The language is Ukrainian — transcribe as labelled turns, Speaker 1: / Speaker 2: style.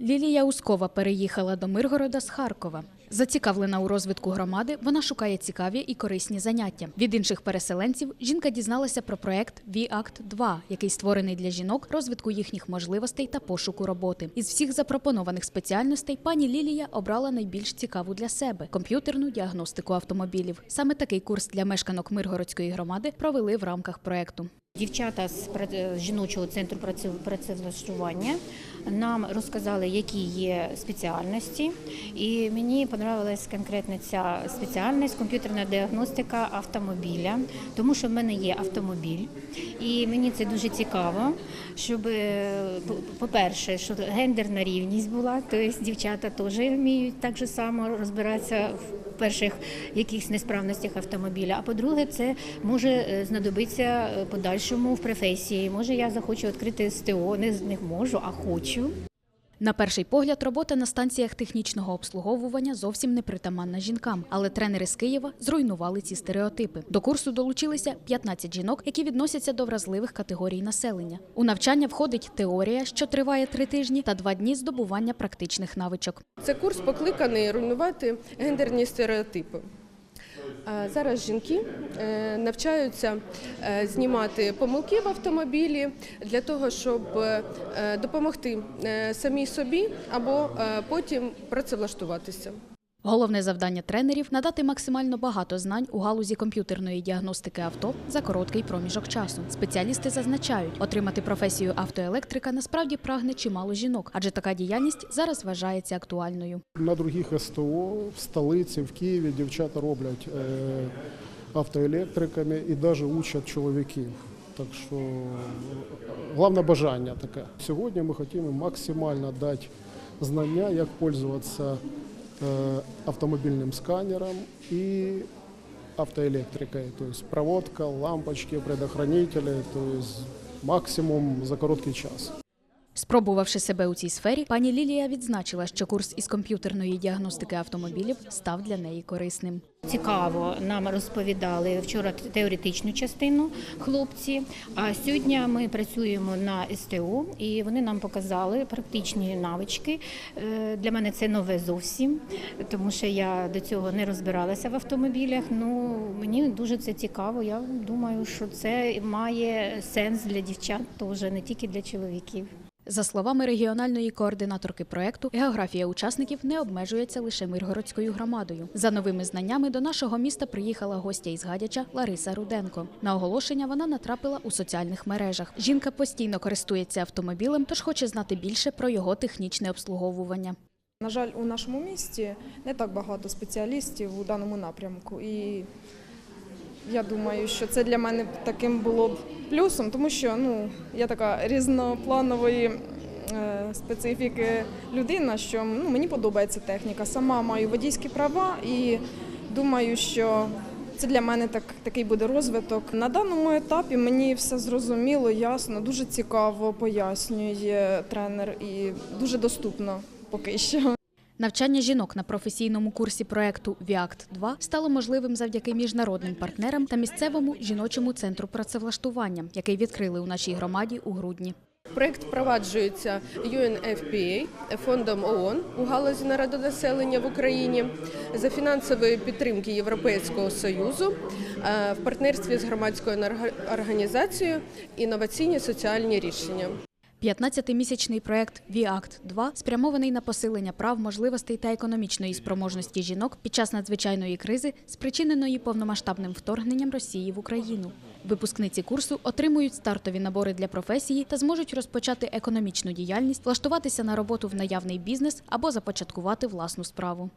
Speaker 1: Лілія Ускова переїхала до Миргорода з Харкова. Зацікавлена у розвитку громади, вона шукає цікаві і корисні заняття. Від інших переселенців жінка дізналася про проект «ВІАКТ 2 який створений для жінок, розвитку їхніх можливостей та пошуку роботи. Із всіх запропонованих спеціальностей пані Лілія обрала найбільш цікаву для себе комп'ютерну діагностику автомобілів. Саме такий курс для мешканок Миргородської громади провели в рамках проекту.
Speaker 2: Дівчата з пра- жіночого центру працевлаштування нам розказали, які є спеціальності, і мені понравилась конкретно ця спеціальність комп'ютерна діагностика автомобіля, тому що в мене є автомобіль, і мені це дуже цікаво, щоб, е, по- по-перше, щоб гендерна рівність була, тобто дівчата теж вміють так же само розбиратися в перших якихось несправностях автомобіля. А по-друге, це може е, знадобитися е, подальшому в професії. Може, я захочу відкрити СТО, не, не можу, а хочу.
Speaker 1: На перший погляд, робота на станціях технічного обслуговування зовсім не притаманна жінкам, але тренери з Києва зруйнували ці стереотипи. До курсу долучилися 15 жінок, які відносяться до вразливих категорій населення. У навчання входить теорія, що триває три тижні, та два дні здобування практичних навичок.
Speaker 3: Це курс покликаний руйнувати гендерні стереотипи. А Зараз жінки е, навчаються е, знімати помилки в автомобілі для того, щоб е, допомогти е, самій собі або е, потім працевлаштуватися.
Speaker 1: Головне завдання тренерів надати максимально багато знань у галузі комп'ютерної діагностики авто за короткий проміжок часу. Спеціалісти зазначають, отримати професію автоелектрика насправді прагне чимало жінок, адже така діяльність зараз вважається актуальною.
Speaker 4: На других СТО в столиці, в Києві дівчата роблять е, автоелектриками і навіть учать чоловіків. Так що головне бажання таке. Сьогодні ми хочемо максимально дати знання, як пользуватися е, автомобільним сканером і автоелектрикою. есть проводка, лампочки, предохранителі, есть максимум за короткий час.
Speaker 1: Спробувавши себе у цій сфері, пані Лілія відзначила, що курс із комп'ютерної діагностики автомобілів став для неї корисним.
Speaker 2: Цікаво нам розповідали вчора теоретичну частину хлопці. А сьогодні ми працюємо на СТО, і вони нам показали практичні навички. Е, Для мене це нове зовсім, тому що я до цього не розбиралася в автомобілях. Ну мені дуже це цікаво. Я думаю, що це має сенс для дівчат, теж не тільки для чоловіків.
Speaker 1: За словами регіональної координаторки проекту, географія учасників не обмежується лише Миргородською громадою. За новими знаннями до нашого міста приїхала гостя із Гадяча Лариса Руденко. На оголошення вона натрапила у соціальних мережах. Жінка постійно користується автомобілем, тож хоче знати більше про його технічне обслуговування.
Speaker 5: На жаль, у нашому місті не так багато спеціалістів у даному напрямку. І я думаю, що це для мене таким було б плюсом, тому що ну, я така різнопланової е, специфіки людина, що ну, мені подобається техніка. Сама маю водійські права і думаю, що це для мене так, такий буде розвиток. На даному етапі мені все зрозуміло, ясно, дуже цікаво пояснює тренер і дуже доступно поки що.
Speaker 1: Навчання жінок на професійному курсі проекту «ВІАКТ 2 стало можливим завдяки міжнародним партнерам та місцевому жіночому центру працевлаштування, який відкрили у нашій громаді у грудні.
Speaker 3: Проект впроваджується UNFPA, фондом ООН у галузі народонаселення в Україні за фінансової підтримки Європейського союзу е, в партнерстві з громадською організацією інноваційні соціальні рішення.
Speaker 1: 15-місячний проект «ВІАКТ 2 спрямований на посилення прав, можливостей та економічної спроможності жінок під час надзвичайної кризи, спричиненої повномасштабним вторгненням Росії в Україну. Випускниці курсу отримують стартові набори для професії та зможуть розпочати економічну діяльність, влаштуватися на роботу в наявний бізнес або започаткувати власну справу.